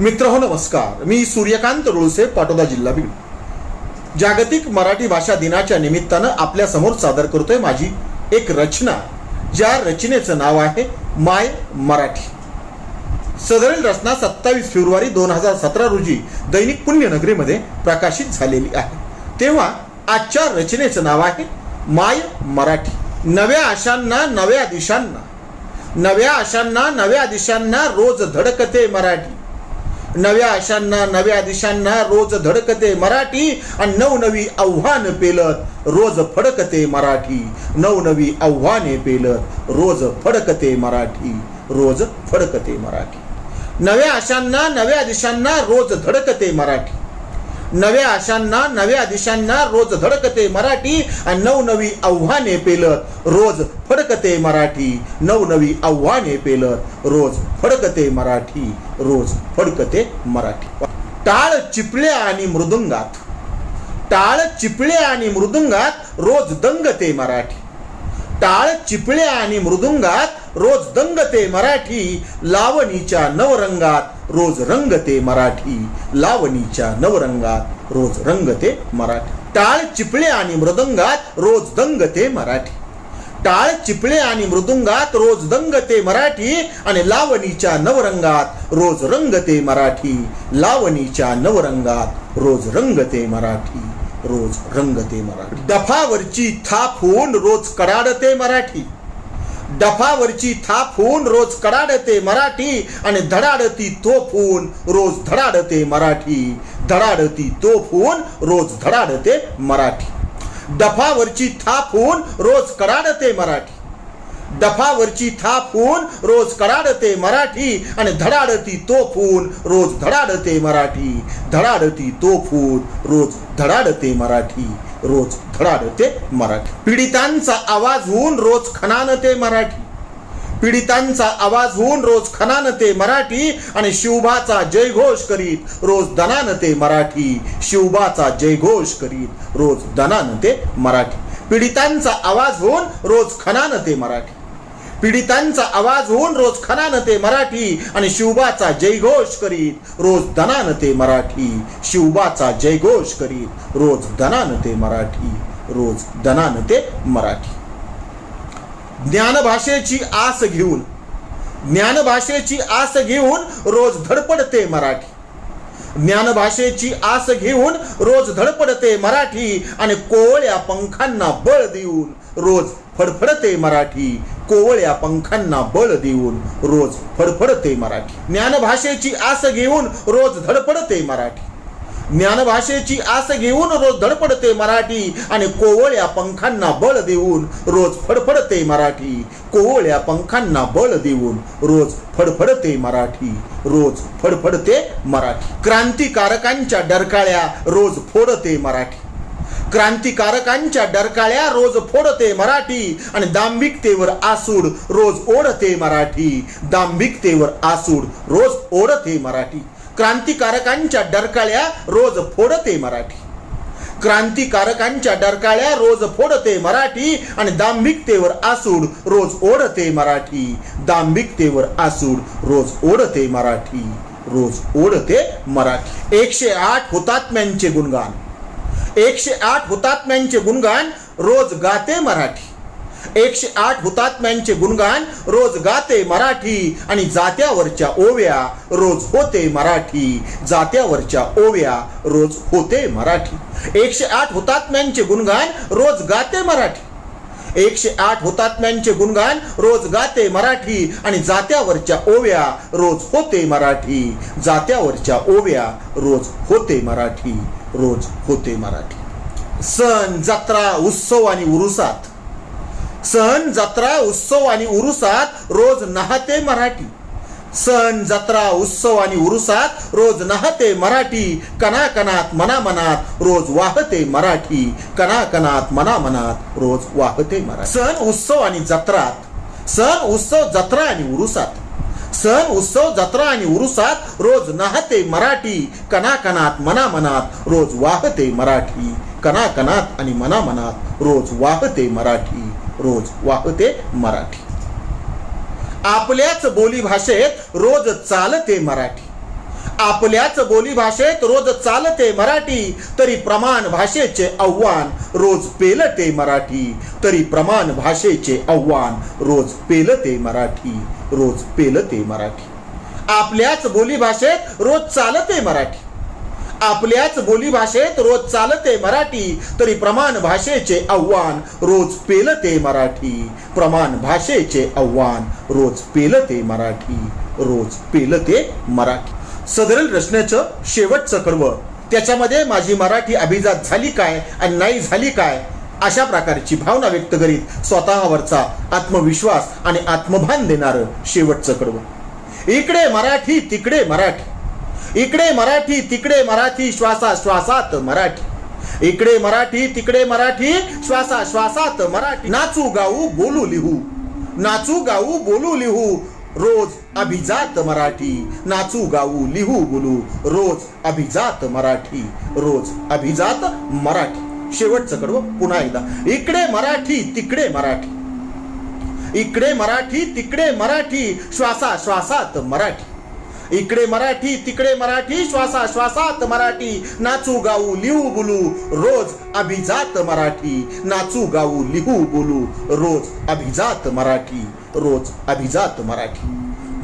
मित्र हो नमस्कार. मी सूर्यकांत रुळसे पाटोदा जिल्हा बीड. जागतिक मराठी भाषा दिनाच्या निमित्तानं आपल्यासमोर सादर करतोय माझी एक रचना ज्या रचनेचं नाव आहे माय मराठी. सदरील रचना सत्तावीस फेब्रुवारी दोन हजार सतरा रोजी दैनिक पुण्यनगरीमध्ये प्रकाशित झालेली आहे. तेव्हा आजच्या रचनेचं नाव आहे माय मराठी. नव्या आशांना नव्या दिशांना. नव्या आशांना नव्या दिशांना रोज धडकते मराठी. नव्या आशांना नव्या दिशांना रोज धडकते मराठी आणि नवनवी आव्हान पेलत रोज फडकते मराठी. नवनवी आव्हाने पेलत रोज फडकते मराठी रोज फडकते मराठी. नव्या आशांना नव्या दिशांना रोज धडकते मराठी. नव्या आशांना नव्या दिशांना रोज धडकते मराठी आणि नवनवी आव्हाने पेलत रोज फडकते मराठी. नवनवी आव्हाने पेलत रोज फडकते मराठी. रोज फडकते मराठी. टाळ चिपळे आणि मृदुंगात. टाळ चिपळे आणि मृदुंगात रोज दंगते मराठी. टाळ चिपळे आणि मृदुंगात रोज दंगते मराठी. लावणीच्या नवरंगात रोज रंगते मराठी. लावणीच्या नवरंगात रोज रंगते मराठी. टाळ चिपळे आणि मृदुंगात रोज दंगते मराठी. टाळ चिपळे आणि मृदुंगात रोज दंगते मराठी आणि लावणीच्या नवरंगात रोज रंगते मराठी. लावणीच्या नवरंगात रोज रंगते मराठी. रोज रंगते मराठी. दफावरची थाप होऊन रोज कडाडते मराठी. डफावरची थाप होऊन रोज कडाडते मराठी आणि धडाडती तोफ होऊन रोज धडाडते मराठी. धडाडती तोफ होऊन रोज धडाडते मराठी. दफावरची थाप होऊन रोज कडाडते मराठी. दफावरची थाप होऊन रोज कडाडते मराठी आणि धडाडती तोफ होऊन रोज धडाडते मराठी. धडाडती तोफ होऊन रोज धडाडते मराठी. रोज धडाडते मराठी. पीडितांचा आवाज होऊन रोज खणानते मराठी. पीडितांचा आवाज होऊन रोज खणानते मराठी आणि शिवबाचा जयघोष करीत रोज दनानते मराठी. शिवबाचा जयघोष करीत रोज दनानते मराठी. पीडितांचा आवाज होऊन रोज खणानते मराठी. पीडितांचा आवाज होऊन रोज खणानते मराठी आणि शिवबाचा जयघोष करीत रोज दनानते मराठी. शिवबाचा जयघोष करीत रोज दनानते मराठी. रोज दनानते मराठी. ज्ञानभाषेची आस घेऊन ज्ञानभाषेची आस घेऊन रोज धडपडते मराठी. ज्ञानभाषेची आस घेऊन रोज धडपडते मराठी आणि कोवळ्या पंखांना बळ देऊन रोज फडफडते मराठी. कोवळ्या पंखांना बळ देऊन रोज फडफडते मराठी. ज्ञानभाषेची आस घेऊन रोज धडपडते मराठी. ज्ञानभाषेची आस घेऊन रोज धडपडते मराठी आणि कोवळ्या पंखांना बळ देऊन रोज फडफडते मराठी. कोवळ्या पंखांना बळ देऊन रोज फडफडते मराठी. रोज फडफडते मराठी. क्रांतिकारकांच्या डरकाळ्या रोज फोडते मराठी. क्रांतिकारकांच्या डरकाळ्या रोज फोडते मराठी आणि दांभिकतेवर आसूड रोज ओढते मराठी. दांभिकतेवर आसूड रोज ओढते मराठी. क्रांतिकारकांच्या डरकाळ्या रोज फोडते मराठी. क्रांतिकारकांच्या डरकाळ्या रोज फोडते मराठी आणि दांभिकतेवर आसूड रोज ओढते मराठी. दांभिकतेवर आसूड रोज ओढते मराठी. रोज ओढते मराठी. एकशे आठ हुतात्म्यांचे गुणगान. एकशे आठ हुतात्म्यांचे गुणगान रोज गाते मराठी. एकशे आठ हुतात्म्यांचे गुणगान रोज गाते मराठी आणि जात्यावरच्या ओव्या रोज होते मराठी. जात्यावरच्या ओव्या रोज होते मराठी. एकशे आठ हुतात्म्यांचे गुणगान रोज गाते मराठी. एकशे आठ हुतात्म्यांचे गुणगान रोज गाते मराठी आणि जात्यावरच्या ओव्या रोज होते मराठी. जात्यावरच्या ओव्या रोज होते मराठी. रोज होते मराठी. सण जत्रा उत्सव आणि उरुसात सण जत्रा उत्सव आणि उरुसात रोज नाहते मराठी. सण जत्रा उत्सव आणि उरुसात रोज नाहते मराठी. कणाकणात मनामनात रोज वाहते मराठी. कणाकणात मनामनात रोज वाहते मराठी. सण उत्सव आणि जत्रात. सण उत्सव जत्रा आणि उरुसात. सण उत्सव जत्रा आणि उरुसात रोज नाहते मराठी. कणाकणात मनामनात रोज वाहते मराठी. कणाकणात आणि मनामनात रोज वाहते मराठी. रोज वाहते मराठी. आपल्याच बोलीभाषेत रोज चालते मराठी. आपल्याच बोलीभाषेत रोज चालते मराठी तरी प्रमाण भाषेचे आव्हान रोज पेलते मराठी तरी प्रमाण भाषेचे आव्हान रोज पेलते मराठी रोज पेलते मराठी. आपल्याच बोलीभाषेत रोज चालते मराठी. आपल्याच बोलीभाषेत रोज चालते मराठी तरी प्रमाण भाषेचे आव्हान रोज पेलते मराठी. प्रमाण भाषेचे आव्हान रोज पेलते मराठी रोज पेलते मराठी. सदरील रचनेचं शेवटचं कर्व त्याच्यामध्ये माझी मराठी अभिजात झाली काय आणि नाही झाली काय अशा प्रकारची भावना व्यक्त करीत स्वतःवरचा आत्मविश्वास आणि आत्मभान देणारं शेवटचं कडवं इकडे मराठी तिकडे मराठी. इकडे मराठी तिकडे मराठी श्वासा श्वासात मराठी. इकडे मराठी तिकडे मराठी श्वासा श्वासात मराठी. नाचू गाऊ बोलू लिहू. नाचू गाऊ बोलू लिहू. रोज अभिजात मराठी. नाचू गाऊ लिहू बोलू. रोज अभिजात मराठी. रोज अभिजात मराठी. शेवटचं कडवं पुन्हा एकदा. इकडे मराठी तिकडे मराठी. इकडे मराठी तिकडे मराठी. श्वासा श्वासात मराठी. इकडे मराठी तिकडे मराठी श्वासा श्वासात मराठी. नाचू गाऊ लिहू बोलू रोज अभिजात मराठी. नाचू गाऊ लिहू बोलू रोज अभिजात मराठी. रोज अभिजात मराठी.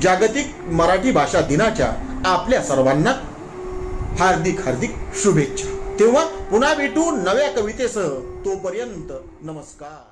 जागतिक मराठी भाषा दिनाच्या आपल्या सर्वांना हार्दिक हार्दिक शुभेच्छा. तेव्हा पुन्हा भेटू नव्या कवितेसह. तोपर्यंत नमस्कार.